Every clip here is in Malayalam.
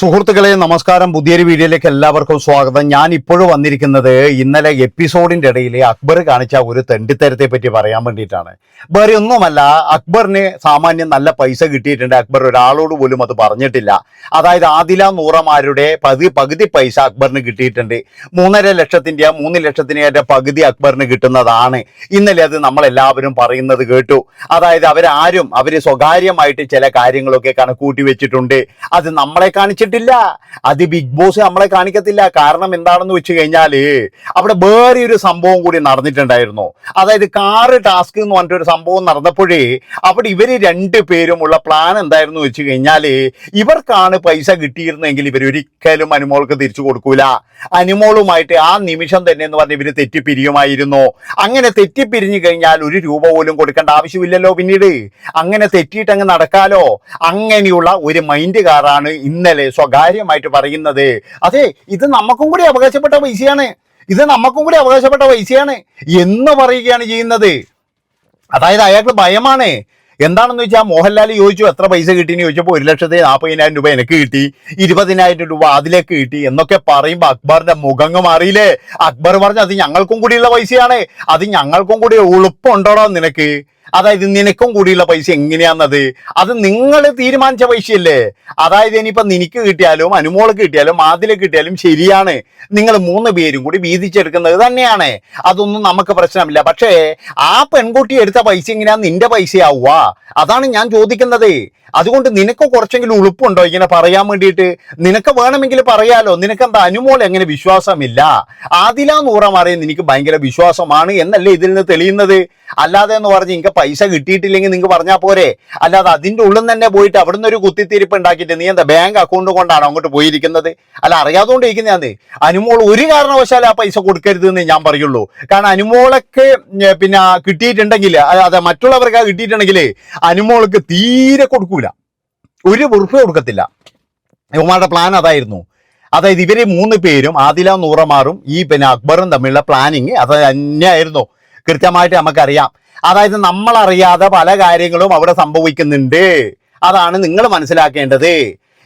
സുഹൃത്തുക്കളെ നമസ്കാരം. പുതിയൊരു വീഡിയോയിലേക്ക് എല്ലാവർക്കും സ്വാഗതം. ഞാൻ ഇപ്പോഴും വന്നിരിക്കുന്നത് ഇന്നലെ എപ്പിസോഡിന്റെ ഇടയിൽ അക്ബർ കാണിച്ച ഒരു തെണ്ടിത്തരത്തെ പറ്റി പറയാൻ വേണ്ടിയിട്ടാണ്. വേറെ ഒന്നുമല്ല അക്ബറിന് സാമാന്യം നല്ല പൈസ കിട്ടിയിട്ടുണ്ട്. അക്ബർ ഒരാളോട് പോലും അത് പറഞ്ഞിട്ടില്ല. അതായത് ആദില നൂറമാരുടെ പകുതി പകുതി പൈസ അക്ബറിന് കിട്ടിയിട്ടുണ്ട്. മൂന്നര ലക്ഷത്തിന്റെ മൂന്ന് ലക്ഷത്തിന്റെ പകുതി അക്ബറിന് കിട്ടുന്നതാണ്. ഇന്നലെ അത് നമ്മളെല്ലാവരും പറയുന്നത് കേട്ടു. അതായത് അവരാരും അവർ സ്വകാര്യമായിട്ട് ചില കാര്യങ്ങളൊക്കെ കണക്കൂട്ടി വെച്ചിട്ടുണ്ട്. അത് നമ്മളെ കാണിച്ചിട്ടില്ല അത് ബിഗ് ബോസ് നമ്മളെ കാണിക്കത്തില്ല. കാരണം എന്താണെന്ന് വെച്ച് കഴിഞ്ഞാൽ അവിടെ വേറെ ഒരു സംഭവം കൂടി നടന്നിട്ടുണ്ടായിരുന്നു. അതായത് കാറ് ടാസ്ക് എന്ന് പറഞ്ഞിട്ടൊരു സംഭവം നടന്നപ്പോഴേ അവിടെ രണ്ടു പേരും ഉള്ള പ്ലാൻ എന്തായിരുന്നു വെച്ച് കഴിഞ്ഞാൽ ഇവർക്കാണ് പൈസ കിട്ടിയിരുന്നെങ്കിൽ ഇവർ ഒരിക്കലും അനുമോൾക്ക് തിരിച്ചു കൊടുക്കൂല. അനുമോളുമായിട്ട് ആ നിമിഷം തന്നെ എന്ന് പറഞ്ഞ് ഇവർ തെറ്റിപ്പിരിയുമായിരുന്നു. അങ്ങനെ തെറ്റിപ്പിരിഞ്ഞു കഴിഞ്ഞാൽ ഒരു രൂപ പോലും കൊടുക്കേണ്ട ആവശ്യമില്ലല്ലോ പിന്നീട്. അങ്ങനെ തെറ്റിയിട്ടങ്ങ് നടക്കാലോ. അങ്ങനെയുള്ള ഒരു മൈൻഡ് കാറാണ് ഇന്നലെ സ്വകാര്യമായിട്ട് പറയുന്നത്. അതെ ഇത് നമുക്കും കൂടി അവകാശപ്പെട്ട പൈസയാണ്. ഇത് നമുക്കും കൂടി അവകാശപ്പെട്ട പൈസയാണ് എന്ന് പറയുകയാണ് ചെയ്യുന്നത്. അതായത് അയാൾക്ക് ഭയമാണ്. എന്താണെന്ന് വെച്ചാൽ മോഹൻലാൽ ചോദിച്ചു എത്ര പൈസ കിട്ടിയെന്ന് ചോദിച്ചപ്പോൾ ഒരു ലക്ഷത്തി നാൽപ്പതിനായിരം രൂപ എനിക്ക് കിട്ടി ഇരുപതിനായിരം രൂപ അതിലേക്ക് കിട്ടി എന്നൊക്കെ പറയുമ്പോൾ അക്ബറിന്റെ മുഖങ്ങ് മാറിയില്ലേ? അക്ബർ പറഞ്ഞു അത് ഞങ്ങൾക്കും കൂടിയുള്ള പൈസയാണ്. അത് ഞങ്ങൾക്കും കൂടി ഉളുപ്പുണ്ടോടോ നിനക്ക്? അതായത് നിനക്കും കൂടിയുള്ള പൈസ എങ്ങനെയാന്നത് അത് നിങ്ങൾ തീരുമാനിച്ച പൈസയല്ലേ? അതായത് ഇനിയിപ്പം നിനക്ക് കിട്ടിയാലും അനുമോൾക്ക് കിട്ടിയാലും മാതിൽ കിട്ടിയാലും ശരിയാണ്. നിങ്ങൾ മൂന്ന് പേരും കൂടി വീതിച്ചെടുക്കുന്നത് തന്നെയാണ്. അതൊന്നും നമുക്ക് പ്രശ്നമില്ല. പക്ഷേ ആ പെൺകുട്ടി എടുത്ത പൈസ എങ്ങനെയാ നിന്റെ പൈസയാവുക? അതാണ് ഞാൻ ചോദിക്കുന്നത്. അതുകൊണ്ട് നിനക്ക് കുറച്ചെങ്കിലും ഉളുപ്പുണ്ടോ ഇങ്ങനെ പറയാൻ വേണ്ടിയിട്ട്? നിനക്ക് വേണമെങ്കിൽ പറയാലോ. നിനക്ക് എന്താ അനുമോൾ എങ്ങനെ വിശ്വാസമില്ല? ആദില നൂറ മാറിയ നിനക്ക് ഭയങ്കര വിശ്വാസമാണ് എന്നല്ലേ ഇതിൽ നിന്ന് തെളിയുന്നത്? അല്ലാതെ എന്ന് പറഞ്ഞ് നിങ്ങൾക്ക് പൈസ കിട്ടിയിട്ടില്ലെങ്കിൽ നിങ്ങൾക്ക് പറഞ്ഞാൽ പോരെ. അല്ലാതെ അതിന്റെ ഉള്ളിൽ തന്നെ പോയിട്ട് അവിടെ നിന്ന് ഒരു കുത്തിത്തിരിപ്പ് ഉണ്ടാക്കിയിട്ട് നീ എന്താ ബാങ്ക് അക്കൗണ്ട് കൊണ്ടാണ് അങ്ങോട്ട് പോയിരിക്കുന്നത്? അല്ല അറിയാതുകൊണ്ട് ഇരിക്കുന്നതാണ് അനുമോൾ ഒരു കാരണവശാലും ആ പൈസ കൊടുക്കരുത് എന്ന് ഞാൻ പറയുള്ളൂ. കാരണം അനുമോളൊക്കെ പിന്നെ കിട്ടിയിട്ടുണ്ടെങ്കിൽ അതെ മറ്റുള്ളവർക്ക് കിട്ടിയിട്ടുണ്ടെങ്കിൽ അനുമോൾക്ക് തീരെ കൊടുക്കൂല. ഒരു ഉറുപ്പ് കൊടുക്കത്തില്ല. യുവമാരുടെ പ്ലാൻ അതായിരുന്നു. അതായത് ഇവർ മൂന്ന് പേരും ആദില നൂറമാറും ഈ പിന്നെ അക്ബറും തമ്മിലുള്ള പ്ലാനിങ് അത് തന്നെയായിരുന്നു. കൃത്യമായിട്ട് നമുക്കറിയാം. അതായത് നമ്മളറിയാതെ പല കാര്യങ്ങളും അവിടെ സംഭവിക്കുന്നുണ്ട്. അതാണ് നിങ്ങൾ മനസ്സിലാക്കേണ്ടത്.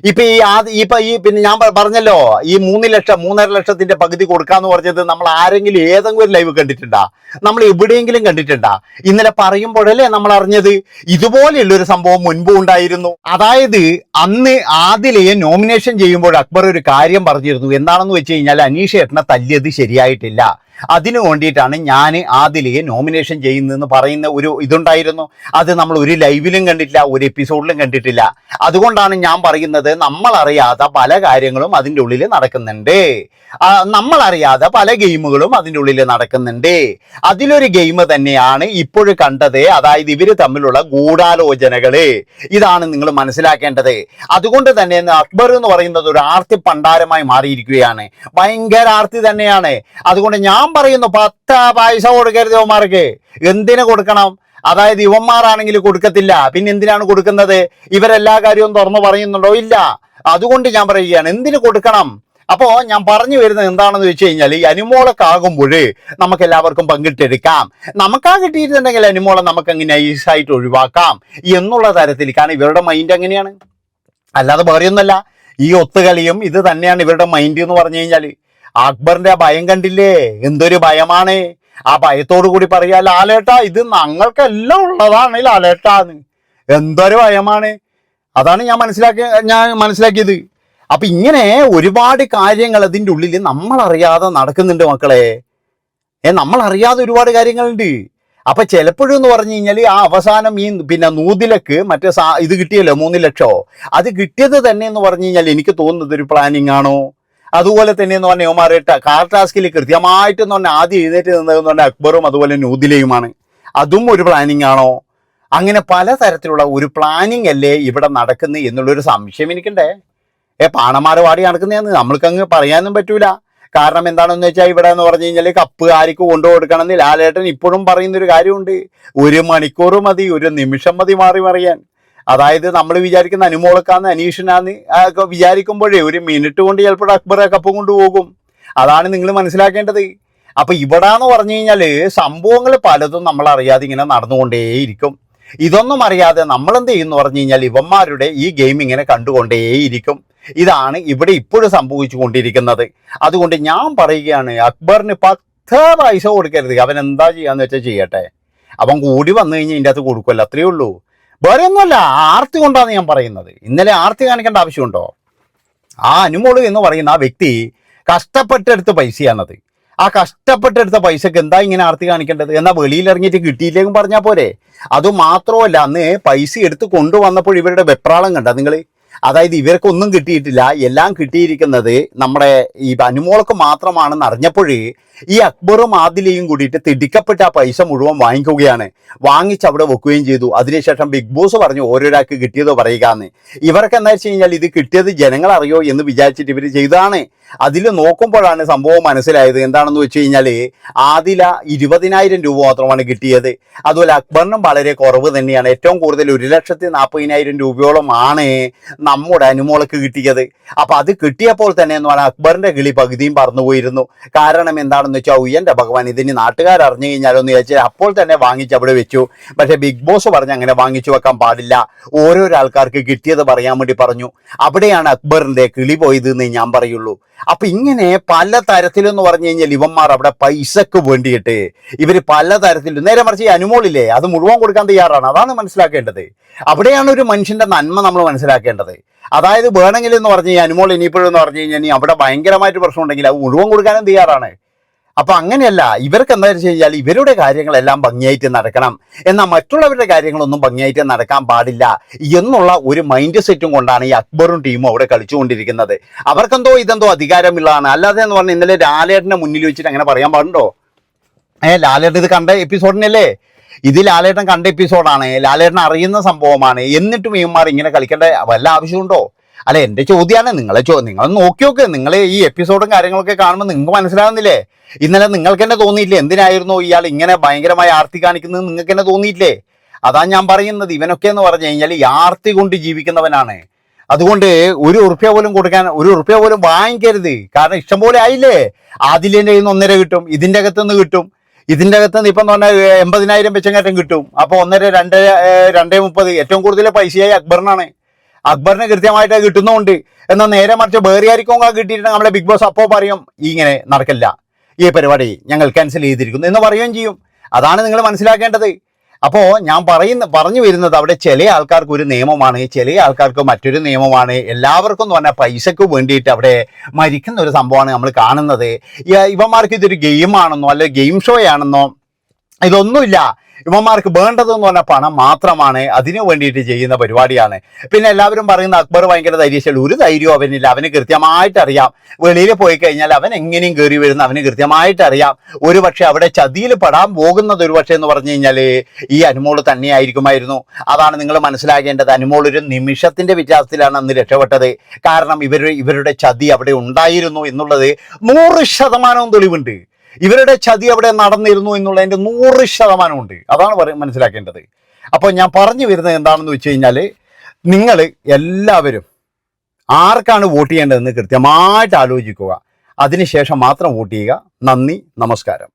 ഇപ്പൊ ഈ ആ ഇപ്പൊ ഈ പിന്നെ ഞാൻ പറഞ്ഞല്ലോ ഈ മൂന്ന് ലക്ഷം മൂന്നര ലക്ഷത്തിന്റെ പകുതി കൊടുക്കാന്ന് പറഞ്ഞത് നമ്മൾ ആരെങ്കിലും ഏതെങ്കിലും ഒരു ലൈവ് കണ്ടിട്ടുണ്ടാ? നമ്മൾ എവിടെയെങ്കിലും കണ്ടിട്ടുണ്ടാ? ഇന്നലെ പറയുമ്പോഴല്ലേ നമ്മൾ അറിഞ്ഞത്? ഇതുപോലെയുള്ള ഒരു സംഭവം മുൻപും ഉണ്ടായിരുന്നു. അതായത് അന്ന് ആദിലയെ നോമിനേഷൻ ചെയ്യുമ്പോൾ അക്ബർ ഒരു കാര്യം പറഞ്ഞിരുന്നു. എന്താണെന്ന് വെച്ച് കഴിഞ്ഞാൽ അനീഷ് ഏട്ടനെ തല്ലിയത് ശരിയായിട്ടില്ല. അതിനു വേണ്ടിയിട്ടാണ് ഞാൻ ആദിലയെ നോമിനേഷൻ ചെയ്യുന്നതെന്ന് പറയുന്ന ഒരു ഇതുണ്ടായിരുന്നു. അത് നമ്മൾ ഒരു ലൈവിലും കണ്ടിട്ടില്ല ഒരു എപ്പിസോഡിലും കണ്ടിട്ടില്ല. അതുകൊണ്ടാണ് ഞാൻ പറയുന്നത് നമ്മളറിയാത്ത പല കാര്യങ്ങളും അതിന്റെ ഉള്ളിൽ നടക്കുന്നുണ്ട്. നമ്മളറിയാതെ പല ഗെയിമുകളും അതിന്റെ ഉള്ളിൽ നടക്കുന്നുണ്ട്. അതിലൊരു ഗെയിം തന്നെയാണ് ഇപ്പോഴും കണ്ടത്. അതായത് ഇവർ തമ്മിലുള്ള ഗൂഢാലോചനകൾ. ഇതാണ് നിങ്ങൾ മനസ്സിലാക്കേണ്ടത്. അതുകൊണ്ട് തന്നെ അക്ബർ എന്ന് പറയുന്നത് ഒരു ആർത്തി പണ്ടാരമായി മാറിയിരിക്കുകയാണ്. ഭയങ്കര ആർത്തി തന്നെയാണ്. അതുകൊണ്ട് ഞാൻ പറയുന്നു പത്ത് പൈസ കൊടുക്കരുത് ഇവന്മാർക്ക്. എന്തിനു കൊടുക്കണം? അതായത് ഇവന്മാരാണെങ്കിൽ കൊടുക്കത്തില്ല. പിന്നെ എന്തിനാണ് കൊടുക്കുന്നത്? ഇവരെല്ലാ കാര്യവും തുറന്നു പറയുന്നുണ്ടോ? ഇല്ല. അതുകൊണ്ട് ഞാൻ പറയുകയാണ് എന്തിനു കൊടുക്കണം? അപ്പോ ഞാൻ പറഞ്ഞു വരുന്നത് എന്താണെന്ന് വെച്ച് കഴിഞ്ഞാൽ ഈ അനുമോളൊക്കെ ആകുമ്പോൾ നമുക്ക് എല്ലാവർക്കും പങ്കിട്ടെടുക്കാം. നമുക്കാ കിട്ടിയിട്ടുണ്ടെങ്കിൽ അനുമോളെ നമുക്ക് അങ്ങനെ നൈസായിട്ട് ഒഴിവാക്കാം എന്നുള്ള തരത്തിൽ കാരണം ഇവരുടെ മൈൻഡ് അങ്ങനെയാണ് അല്ലാതെ വേറെയൊന്നുമല്ല. ഈ ഒത്തുകളിയും ഇത് തന്നെയാണ് ഇവരുടെ മൈൻഡ് എന്ന് പറഞ്ഞു കഴിഞ്ഞാൽ അക്ബറിന്റെ ഭയം കണ്ടില്ലേ? എന്തൊരു ഭയമാണ്. ആ ഭയത്തോടു കൂടി പറയാ ലാലേട്ട ഇത് ഞങ്ങൾക്കെല്ലാം ഉള്ളതാണ് ലാലേട്ടാന്ന്. എന്തൊരു ഭയമാണ്. അതാണ് ഞാൻ മനസ്സിലാക്കിയ ഞാൻ മനസ്സിലാക്കിയത്. അപ്പൊ ഇങ്ങനെ ഒരുപാട് കാര്യങ്ങൾ അതിന്റെ ഉള്ളിൽ നമ്മൾ അറിയാതെ നടക്കുന്നുണ്ട് മക്കളെ. ഏ നമ്മൾ അറിയാതെ ഒരുപാട് കാര്യങ്ങളുണ്ട്. അപ്പൊ ചിലപ്പോഴും എന്ന് പറഞ്ഞു കഴിഞ്ഞാൽ ആ അവസാനം ഈ പിന്നെ നൂതിലക്ക് മറ്റേ ഇത് കിട്ടിയല്ലോ മൂന്ന് ലക്ഷോ. അത് കിട്ടിയത് തന്നെ എന്ന് പറഞ്ഞു കഴിഞ്ഞാൽ എനിക്ക് തോന്നുന്നത് ഒരു പ്ലാനിങ് ആണോ? അതുപോലെ തന്നെ എന്ന് പറഞ്ഞാൽ യോമാറിട്ട കാർ ടാസ്കിൽ കൃത്യമായിട്ട് എന്ന് പറഞ്ഞാൽ ആദ്യം എഴുന്നേറ്റ് നിന്നതെന്ന് പറഞ്ഞാൽ അക്ബറും അതുപോലെ നൂദിലയുമാണ്. അതും ഒരു പ്ലാനിങ് ആണോ? അങ്ങനെ പലതരത്തിലുള്ള ഒരു പ്ലാനിങ് അല്ലേ ഇവിടെ നടക്കുന്നത് എന്നുള്ളൊരു സംശയം എനിക്കുണ്ടേ. ഏ പാണമാർ വാടി നടക്കുന്നതെന്ന് നമ്മൾക്കങ്ങ് പറയാനും പറ്റൂല. കാരണം എന്താണെന്ന് വെച്ചാൽ ഇവിടെ എന്ന് പറഞ്ഞു കഴിഞ്ഞാൽ കപ്പ് ആർക്ക് കൊണ്ടു കൊടുക്കണമെന്ന് ലാലേട്ടൻ ഇപ്പോഴും പറയുന്നൊരു കാര്യമുണ്ട്. ഒരു മണിക്കൂർ മതി ഒരു നിമിഷം മതി മാറി മറിയാൻ. അതായത് നമ്മൾ വിചാരിക്കുന്ന അനുമോളക്കാന്ന് അനീഷിനാന്ന് ഒക്കെ വിചാരിക്കുമ്പോഴേ ഒരു മിനിറ്റ് കൊണ്ട് ചിലപ്പോൾ അക്ബർ കപ്പ് കൊണ്ടുപോകും അതാണ് നിങ്ങൾ മനസ്സിലാക്കേണ്ടത്. അപ്പൊ ഇവിടാന്ന് പറഞ്ഞു കഴിഞ്ഞാൽ സംഭവങ്ങൾ പലതും നമ്മൾ അറിയാതെ ഇങ്ങനെ നടന്നുകൊണ്ടേയിരിക്കും ഇതൊന്നും അറിയാതെ നമ്മൾ എന്ത് ചെയ്യുന്നു പറഞ്ഞു കഴിഞ്ഞാൽ ഇവന്മാരുടെ ഈ ഗെയിം ഇങ്ങനെ കണ്ടുകൊണ്ടേയിരിക്കും ഇതാണ് ഇവിടെ ഇപ്പോഴും സംഭവിച്ചു കൊണ്ടിരിക്കുന്നത് അതുകൊണ്ട് ഞാൻ പറയുകയാണ് അക്ബറിന് പത്ത് പൈസ കൊടുക്കരുത്. അവൻ എന്താ ചെയ്യാന്ന് വെച്ചാൽ ചെയ്യട്ടെ. അവൻ കൂടി വന്നു കഴിഞ്ഞാൽ ഇതിന്റെ അകത്ത് കൊടുക്കുമല്ലോ അത്രയേ ഉള്ളൂ. വേറെ ഒന്നുമല്ല ആർത്തി കൊണ്ടാണ് ഞാൻ പറയുന്നത്. ഇന്നലെ ആർത്തി കാണിക്കേണ്ട ആവശ്യമുണ്ടോ? ആ അനുമോൾ എന്ന് പറയുന്ന ആ വ്യക്തി കഷ്ടപ്പെട്ടെടുത്ത പൈസയാണത്. ആ കഷ്ടപ്പെട്ടെടുത്ത പൈസക്ക് എന്താ ഇങ്ങനെ ആർത്തി കാണിക്കേണ്ടത്? എന്നാ വെളിയിൽ ഇറങ്ങിയിട്ട് കിട്ടിയില്ലേക്കും പറഞ്ഞാൽ പോരെ അതുമാത്രമല്ല അന്ന് പൈസ എടുത്ത് കൊണ്ടുവന്നപ്പോൾ ഇവരുടെ വെപ്രാളം കണ്ട നിങ്ങൾ അതായത് ഇവർക്കൊന്നും കിട്ടിയിട്ടില്ല. എല്ലാം കിട്ടിയിരിക്കുന്നത് നമ്മുടെ ഈ അനുമോൾക്ക് മാത്രമാണെന്ന് അറിഞ്ഞപ്പോഴേ ഈ അക്ബറും ആദിലയും കൂടിയിട്ട് തിടിക്കപ്പെട്ട ആ പൈസ മുഴുവൻ വാങ്ങിക്കുകയാണ്. വാങ്ങിച്ച് അവിടെ വെക്കുകയും ചെയ്തു. അതിനുശേഷം ബിഗ് ബോസ് പറഞ്ഞു ഓരോരാൾക്ക് കിട്ടിയതോ പറയുക എന്ന് ഇവർക്ക് എന്താ വെച്ച് കഴിഞ്ഞാൽ ഇത് കിട്ടിയത് ജനങ്ങൾ അറിയോ എന്ന് വിചാരിച്ചിട്ട് ഇവർ ചെയ്തതാണ്. അതിൽ നോക്കുമ്പോഴാണ് സംഭവം മനസ്സിലായത്. എന്താണെന്ന് വെച്ച് കഴിഞ്ഞാൽ ആദില ഇരുപതിനായിരം രൂപ മാത്രമാണ് കിട്ടിയത്. അതുപോലെ അക്ബറിനും വളരെ കുറവ് തന്നെയാണ്. ഏറ്റവും കൂടുതൽ ഒരു ലക്ഷത്തി നാൽപ്പതിനായിരം രൂപയോളം ആണ് നമ്മുടെ അനുമോളക്ക് കിട്ടിയത്. അപ്പൊ അത് കിട്ടിയപ്പോൾ തന്നെ എന്ന് പറഞ്ഞാൽ അക്ബറിന്റെ കിളി പകുതിയും പറന്നു പോയിരുന്നു. കാരണം എന്താണെന്ന് വെച്ചാൽ ഉയ്യന്റെ ഭഗവാൻ ഇതിന് നാട്ടുകാർ അറിഞ്ഞു കഴിഞ്ഞാലോന്ന് ചോദിച്ചാൽ അപ്പോൾ തന്നെ വാങ്ങിച്ച് അവിടെ വെച്ചു. പക്ഷെ ബിഗ് ബോസ് പറഞ്ഞ് അങ്ങനെ വാങ്ങിച്ചു വെക്കാൻ പാടില്ല. ഓരോരോ ആൾക്കാർക്ക് കിട്ടിയത് പറയാൻ വേണ്ടി പറഞ്ഞു. അവിടെയാണ് അക്ബറിന്റെ കിളി പോയത് എന്ന് ഞാൻ പറയുള്ളൂ. അപ്പൊ ഇങ്ങനെ പല തരത്തിലെന്ന് പറഞ്ഞു കഴിഞ്ഞാൽ ഇവന്മാർ അവിടെ പൈസക്ക് വേണ്ടിയിട്ട് ഇവർ പല തരത്തിൽ നേരെ മറിച്ച് ഈ അനുമോളില്ലേ? അത് മുഴുവൻ കൊടുക്കാൻ തയ്യാറാണ്. അതാണ് മനസ്സിലാക്കേണ്ടത്. അവിടെയാണ് ഒരു മനുഷ്യന്റെ നന്മ നമ്മൾ മനസ്സിലാക്കേണ്ടത്. അതായത് വേണമെങ്കിൽ എന്ന് പറഞ്ഞു കഴിഞ്ഞാൽ അനുമോൾ ഇനിയിപ്പോഴും എന്ന് പറഞ്ഞു കഴിഞ്ഞാൽ അവിടെ ഭയങ്കരമായിട്ട് പ്രശ്നം ഉണ്ടെങ്കിൽ അത് മുഴുവൻ കൊടുക്കാനും തയ്യാറാണ് അപ്പൊ അങ്ങനെയല്ല ഇവർക്ക് എന്താ വെച്ച് കഴിഞ്ഞാൽ ഇവരുടെ കാര്യങ്ങളെല്ലാം ഭംഗിയായിട്ട് നടക്കണം. എന്നാൽ മറ്റുള്ളവരുടെ കാര്യങ്ങളൊന്നും ഭംഗിയായിട്ട് നടക്കാൻ പാടില്ല എന്നുള്ള ഒരു മൈൻഡ് സെറ്റും കൊണ്ടാണ് ഈ അക്ബറും ടീമും അവിടെ കളിച്ചുകൊണ്ടിരിക്കുന്നത്. അവർക്കെന്തോ ഇതെന്തോ അധികാരമുള്ളതാണ്. അല്ലാതെ എന്ന് പറഞ്ഞാൽ ഇന്നലെ ലാലേട്ടന്റെ മുന്നിൽ വെച്ചിട്ട് അങ്ങനെ പറയാൻ പാടുണ്ടോ? ഏ ലാലേട്ടൻ ഇത് കണ്ട എപ്പിസോഡിനല്ലേ ഇത് ലാലേട്ടൻ കണ്ട എപ്പിസോഡാണ് ലാലേട്ടൻ അറിയുന്ന സംഭവമാണ്. എന്നിട്ടും ഇവന്മാർ ഇങ്ങനെ കളിക്കേണ്ട വല്ല ആവശ്യമുണ്ടോ? അല്ല എന്റെ ചോദ്യമാണ് നിങ്ങളെ ചോ നിങ്ങൾ നോക്കി നോക്ക്. നിങ്ങൾ ഈ എപ്പിസോഡും കാര്യങ്ങളൊക്കെ കാണുമ്പോൾ നിങ്ങൾക്ക് മനസ്സിലാകുന്നില്ലേ ഇന്നലെ നിങ്ങൾക്ക് തന്നെ തോന്നിയില്ലേ എന്തിനായിരുന്നു ഇയാൾ ഇങ്ങനെ ഭയങ്കരമായി ആർത്തി കാണിക്കുന്നത് നിങ്ങൾക്ക് തന്നെ തോന്നിയില്ലേ അതാ ഞാൻ പറയുന്നത്. ഇവനൊക്കെ എന്ന് പറഞ്ഞു കഴിഞ്ഞാൽ ഈ ആർത്തി കൊണ്ട് ജീവിക്കുന്നവനാണ്. അതുകൊണ്ട് ഒരു ഉറുപ്പ്യ പോലും കൊടുക്കാൻ ഒരു ഉറുപ്പ്യ പോലും വാങ്ങിക്കരുത്. കാരണം ഇഷ്ടംപോലെ ആയില്ലേ? ആദിലിന്റെ കയ്യിൽ നിന്ന് ഒന്നര കിട്ടും. ഇതിന്റെ അകത്തുനിന്ന് കിട്ടും. ഇതിന്റെ അകത്തുനിന്ന് ഇപ്പം പറഞ്ഞാൽ എൺപതിനായിരം വെച്ചങ്ങാറ്റം കിട്ടും. അപ്പോൾ ഒന്നര രണ്ട് രണ്ടേ മുപ്പത് ഏറ്റവും കൂടുതൽ പൈസയായി അക്ബറിനാണ്. അക്ബറിന് കൃത്യമായിട്ട് കിട്ടുന്നുമുണ്ട് എന്നാൽ നേരെ മറിച്ച് വേറെ ആയിരിക്കും കിട്ടിയിട്ട് നമ്മളെ ബിഗ് ബോസ് അപ്പോൾ പറയും ഇങ്ങനെ നടക്കില്ല. ഈ പരിപാടി ഞങ്ങൾ ക്യാൻസൽ ചെയ്തിരിക്കുന്നു. എന്ന് പറയുകയും ചെയ്യും. അതാണ് നിങ്ങൾ മനസ്സിലാക്കേണ്ടത്. അപ്പോൾ ഞാൻ പറയുന്ന പറഞ്ഞു വരുന്നത് അവിടെ ചില ആൾക്കാർക്ക് ഒരു നിയമമാണ് ചില ആൾക്കാർക്ക് മറ്റൊരു നിയമമാണ്. എല്ലാവർക്കും എന്ന് പറഞ്ഞാൽ പൈസക്ക് വേണ്ടിയിട്ട് അവിടെ മരിക്കുന്ന ഒരു സംഭവമാണ് നമ്മൾ കാണുന്നത്. ഇവന്മാർക്ക് ഇതൊരു ഗെയിമാണെന്നോ അല്ലെങ്കിൽ ഗെയിം ഷോ ആണെന്നോ ഇതൊന്നുമില്ല. ഇവന്മാർക്ക് വേണ്ടതെന്ന് പറഞ്ഞാൽ പണം മാത്രമാണ്. അതിനു വേണ്ടിയിട്ട് ചെയ്യുന്ന പരിപാടിയാണ്. പിന്നെ എല്ലാവരും പറയുന്ന അക്ബർ ഭയങ്കര ധൈര്യശാലി. ഒരു ധൈര്യവും അവനില്ല. അവന് കൃത്യമായിട്ട് അറിയാം. വെളിയിൽ പോയി കഴിഞ്ഞാൽ അവൻ എങ്ങനെയും കയറി വരുന്ന അവന് കൃത്യമായിട്ട് അറിയാം. ഒരു അവിടെ ചതിയിൽ പെടാൻ പോകുന്നത് ഒരു പക്ഷേ എന്ന് പറഞ്ഞു കഴിഞ്ഞാൽ ഈ അനുമോൾ തന്നെയായിരിക്കുമായിരുന്നു. അതാണ് നിങ്ങൾ മനസ്സിലാക്കേണ്ടത് അനുമോൾ ഒരു നിമിഷത്തിന്റെ വ്യത്യാസത്തിലാണ് അന്ന് രക്ഷപ്പെട്ടത്. കാരണം ഇവർ ഇവരുടെ ചതി അവിടെ ഉണ്ടായിരുന്നു എന്നുള്ളത് നൂറ് ശതമാനവും തെളിവുണ്ട്. ഇവരുടെ ചതി അവിടെ നടന്നിരുന്നു എന്നുള്ളതിന്റെ നൂറ് ശതമാനമുണ്ട്. അതാണ് മനസ്സിലാക്കേണ്ടത്. അപ്പോൾ ഞാൻ പറഞ്ഞു വരുന്നത് എന്താണെന്ന് വെച്ച് കഴിഞ്ഞാൽ നിങ്ങൾ എല്ലാവരും ആർക്കാണ് വോട്ട് ചെയ്യേണ്ടതെന്ന് കൃത്യമായിട്ട് ആലോചിക്കുക. അതിനുശേഷം മാത്രം വോട്ട് ചെയ്യുക. നന്ദി നമസ്കാരം.